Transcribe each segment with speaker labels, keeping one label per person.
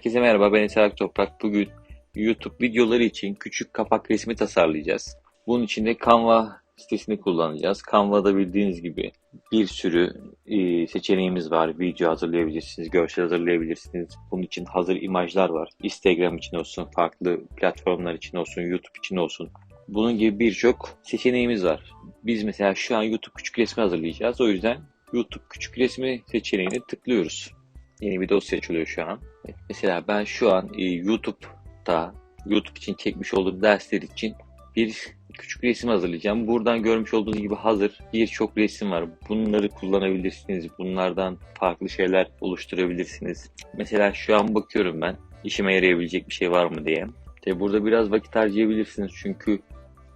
Speaker 1: Herkese merhaba ben Eser Toprak. Bugün YouTube videoları için küçük kapak resmi tasarlayacağız. Bunun için de Canva sitesini kullanacağız. Canva'da bildiğiniz gibi bir sürü e, seçeneğimiz var. Video hazırlayabilirsiniz, görsel hazırlayabilirsiniz. Bunun için hazır imajlar var. Instagram için olsun, farklı platformlar için olsun, YouTube için olsun. Bunun gibi birçok seçeneğimiz var. Biz mesela şu an YouTube küçük resmi hazırlayacağız. O yüzden YouTube küçük resmi seçeneğine tıklıyoruz. Yeni bir dosya açılıyor şu an. Mesela ben şu an e, YouTube'da YouTube için çekmiş olduğum dersler için bir küçük resim hazırlayacağım. Buradan görmüş olduğunuz gibi hazır birçok resim var. Bunları kullanabilirsiniz. Bunlardan farklı şeyler oluşturabilirsiniz. Mesela şu an bakıyorum ben işime yarayabilecek bir şey var mı diye. Tabi burada biraz vakit harcayabilirsiniz çünkü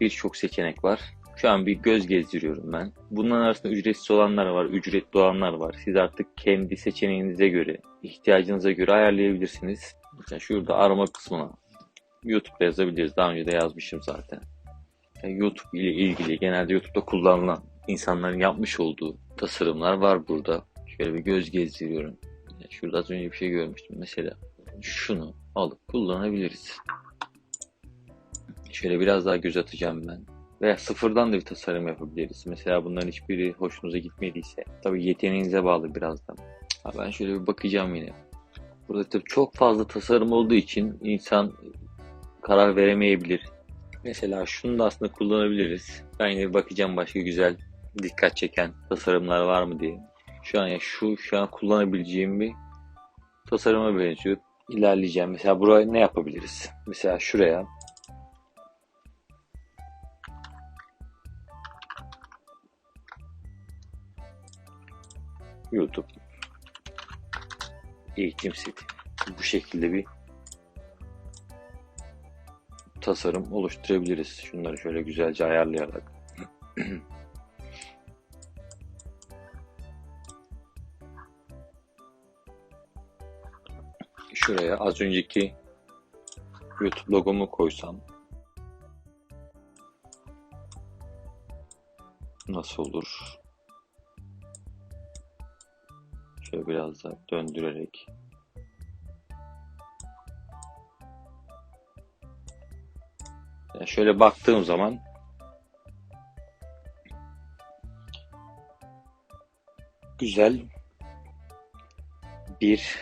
Speaker 1: birçok seçenek var. Şu an bir göz gezdiriyorum ben. Bunların arasında ücretsiz olanlar var, ücretli olanlar var. Siz artık kendi seçeneğinize göre, ihtiyacınıza göre ayarlayabilirsiniz. Mesela şurada arama kısmına YouTube'da yazabiliriz. Daha önce de yazmışım zaten. Yani YouTube ile ilgili genelde YouTube'da kullanılan insanların yapmış olduğu tasarımlar var burada. Şöyle bir göz gezdiriyorum. Yani şurada az önce bir şey görmüştüm. Mesela şunu alıp kullanabiliriz. Şöyle biraz daha göz atacağım ben. Veya sıfırdan da bir tasarım yapabiliriz. Mesela bunların hiçbiri hoşunuza gitmediyse. Tabii yeteneğinize bağlı biraz da. Ha, Ben şöyle bir bakacağım yine. Burada tabii çok fazla tasarım olduğu için insan karar veremeyebilir. Mesela şunu da aslında kullanabiliriz. Ben yine bakacağım başka güzel dikkat çeken tasarımlar var mı diye. Şu an ya şu şu an kullanabileceğim bir tasarıma benziyor. İlerleyeceğim. Mesela buraya ne yapabiliriz? Mesela şuraya YouTube eğitim seti. Bu şekilde bir tasarım oluşturabiliriz. Şunları şöyle güzelce ayarlayarak. Şuraya az önceki YouTube logomu koysam nasıl olur? Şöyle biraz daha döndürerek. Yani şöyle baktığım zaman güzel bir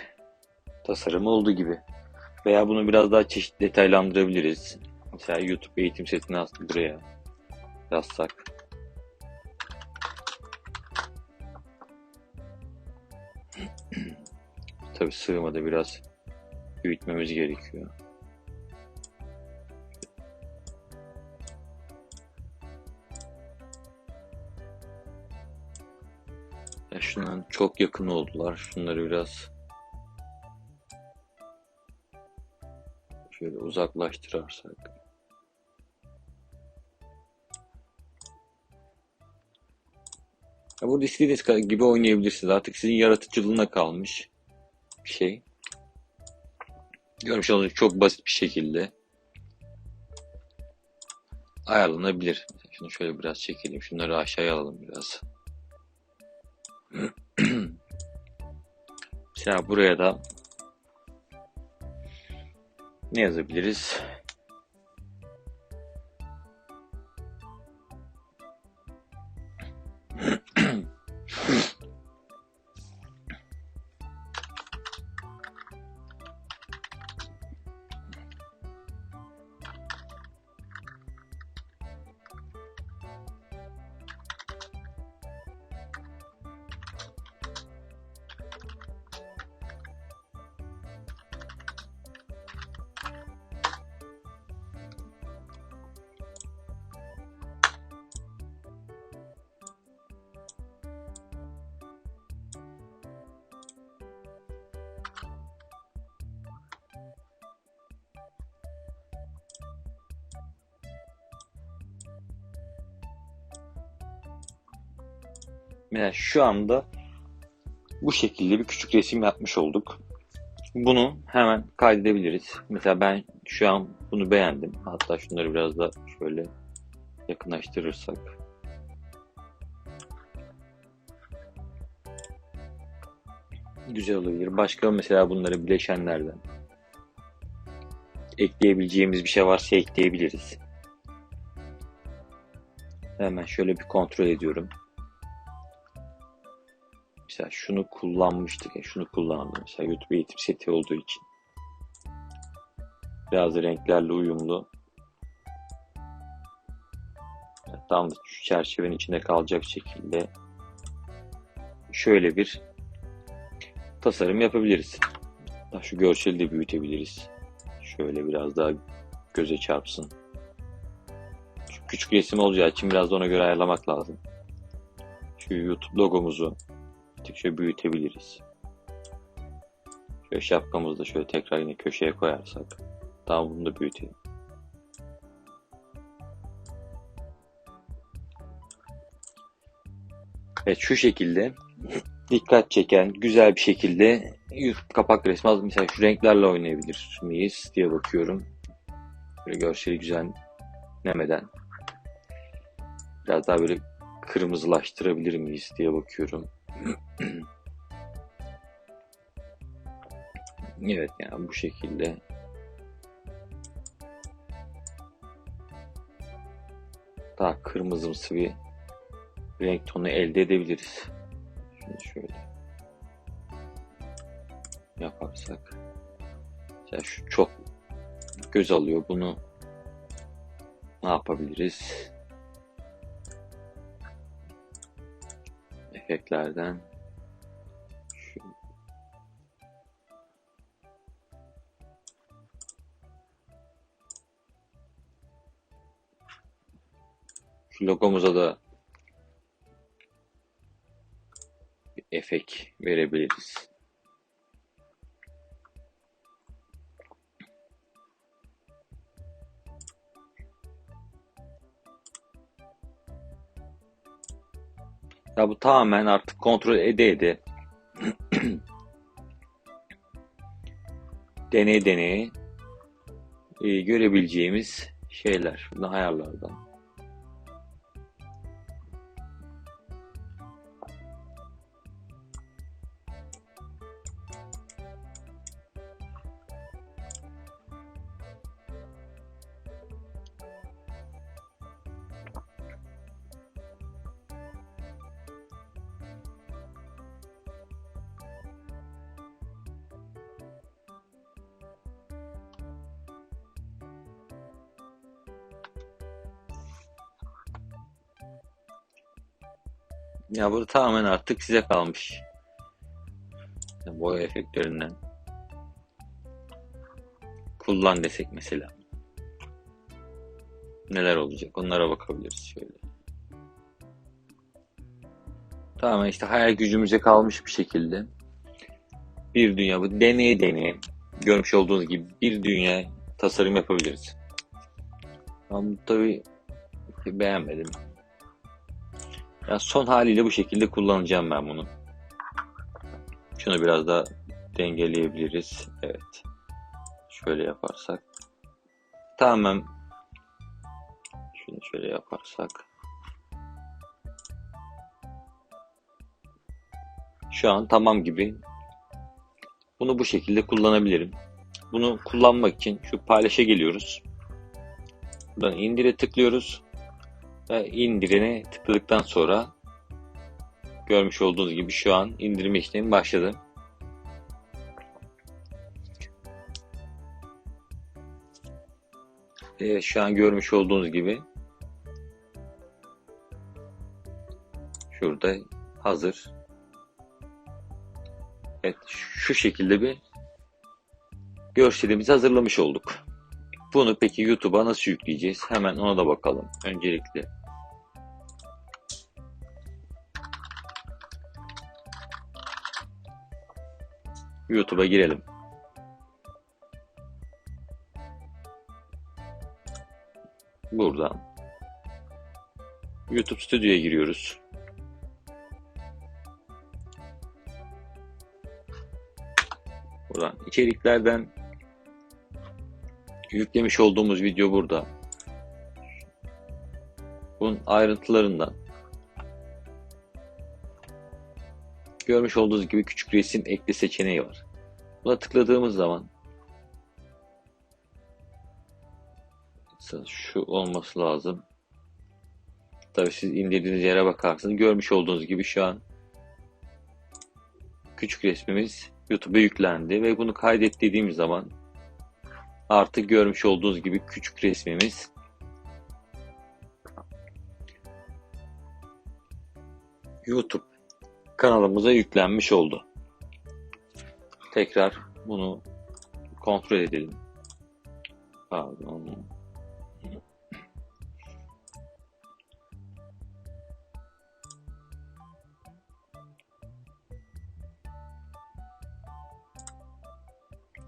Speaker 1: tasarım olduğu gibi. Veya bunu biraz daha çeşitli detaylandırabiliriz. Mesela YouTube eğitim setini aslında buraya yazsak. Tabi sığmadı biraz büyütmemiz gerekiyor. Ya şundan çok yakın oldular. Şunları biraz şöyle uzaklaştırarsak. Ya burada istediğiniz gibi oynayabilirsiniz. Artık sizin yaratıcılığına kalmış bir şey. Görmüş olduğunuz çok basit bir şekilde ayarlanabilir. Şunu şöyle biraz çekelim. Şunları aşağıya alalım biraz. Mesela buraya da ne yazabiliriz? Mesela şu anda bu şekilde bir küçük resim yapmış olduk. Bunu hemen kaydedebiliriz. Mesela ben şu an bunu beğendim. Hatta şunları biraz da şöyle yakınlaştırırsak. Güzel olabilir. Başka mesela bunları bileşenlerden ekleyebileceğimiz bir şey varsa ekleyebiliriz. Hemen şöyle bir kontrol ediyorum. Mesela şunu kullanmıştık. ya, Şunu kullandım. Mesela YouTube eğitim seti olduğu için. Biraz renklerle uyumlu. Tam da şu çerçevenin içinde kalacak şekilde şöyle bir tasarım yapabiliriz. Şu görseli de büyütebiliriz. Şöyle biraz daha göze çarpsın. Şu küçük resim olacağı için biraz da ona göre ayarlamak lazım. Şu YouTube logomuzu şöyle büyütebiliriz. Şöyle şapkamızı da şöyle tekrar yine köşeye koyarsak. Tamam bunu da büyütelim. Evet şu şekilde dikkat çeken güzel bir şekilde kapak resmi az mesela şu renklerle oynayabilir miyiz diye bakıyorum. Böyle görseli güzellemeden biraz daha böyle kırmızılaştırabilir miyiz diye bakıyorum. Evet yani bu şekilde daha kırmızımsı bir renk tonu elde edebiliriz. Şimdi şöyle yaparsak. Mesela şu çok göz alıyor. Bunu ne yapabiliriz? Efektlerden şu şu logomuza da bir efekt verebiliriz. Ya bu tamamen artık kontrol ede ede deney deneye e, görebileceğimiz şeyler. Bunu ayarlardan. Ya bu tamamen artık size kalmış. Ya boya efektlerinden. Kullan desek mesela. Neler olacak onlara bakabiliriz şöyle. Tamamen işte hayal gücümüze kalmış bir şekilde. Bir dünya bu deneye deneye görmüş olduğunuz gibi bir dünya tasarım yapabiliriz. Ama tabii beğenmedim. Ya son haliyle bu şekilde kullanacağım ben bunu. Şunu biraz daha dengeleyebiliriz. Evet. Şöyle yaparsak. Tamamen şunu şöyle yaparsak. Şu an tamam gibi. Bunu bu şekilde kullanabilirim. Bunu kullanmak için şu paylaşa geliyoruz. Buradan indire tıklıyoruz indirene tıkladıktan sonra görmüş olduğunuz gibi şu an indirme işlemi başladı. Evet, şu an görmüş olduğunuz gibi şurada hazır. Evet şu şekilde bir görselimizi hazırlamış olduk. Bunu peki YouTube'a nasıl yükleyeceğiz? Hemen ona da bakalım. Öncelikle YouTube'a girelim. Buradan YouTube Studio'ya giriyoruz. Buradan içeriklerden yüklemiş olduğumuz video burada. Bunun ayrıntılarından görmüş olduğunuz gibi küçük resim ekle seçeneği var. Buna tıkladığımız zaman şu olması lazım. Tabii siz indirdiğiniz yere bakarsınız. Görmüş olduğunuz gibi şu an küçük resmimiz YouTube'a yüklendi ve bunu kaydet dediğimiz zaman artık görmüş olduğunuz gibi küçük resmimiz YouTube kanalımıza yüklenmiş oldu. Tekrar bunu kontrol edelim. Pardon.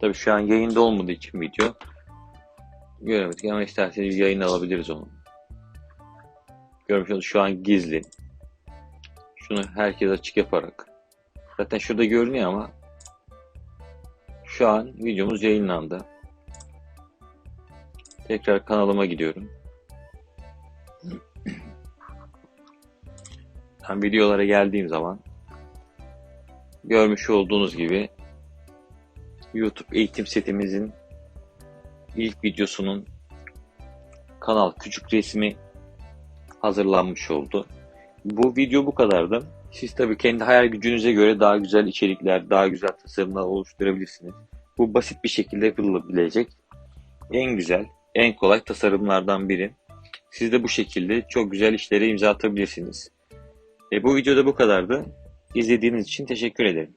Speaker 1: Tabii şu an yayında olmadığı için video göremedik ama isterseniz yayın alabiliriz onu. Görmüş olduğunuz şu an gizli. Şunu herkes açık yaparak. Zaten şurada görünüyor ama şu an videomuz yayınlandı. Tekrar kanalıma gidiyorum. Ben videolara geldiğim zaman görmüş olduğunuz gibi YouTube eğitim setimizin ilk videosunun kanal küçük resmi hazırlanmış oldu. Bu video bu kadardı. Siz tabii kendi hayal gücünüze göre daha güzel içerikler, daha güzel tasarımlar oluşturabilirsiniz. Bu basit bir şekilde yapılabilecek en güzel, en kolay tasarımlardan biri. Siz de bu şekilde çok güzel işlere imza atabilirsiniz. E, bu videoda bu kadardı. İzlediğiniz için teşekkür ederim.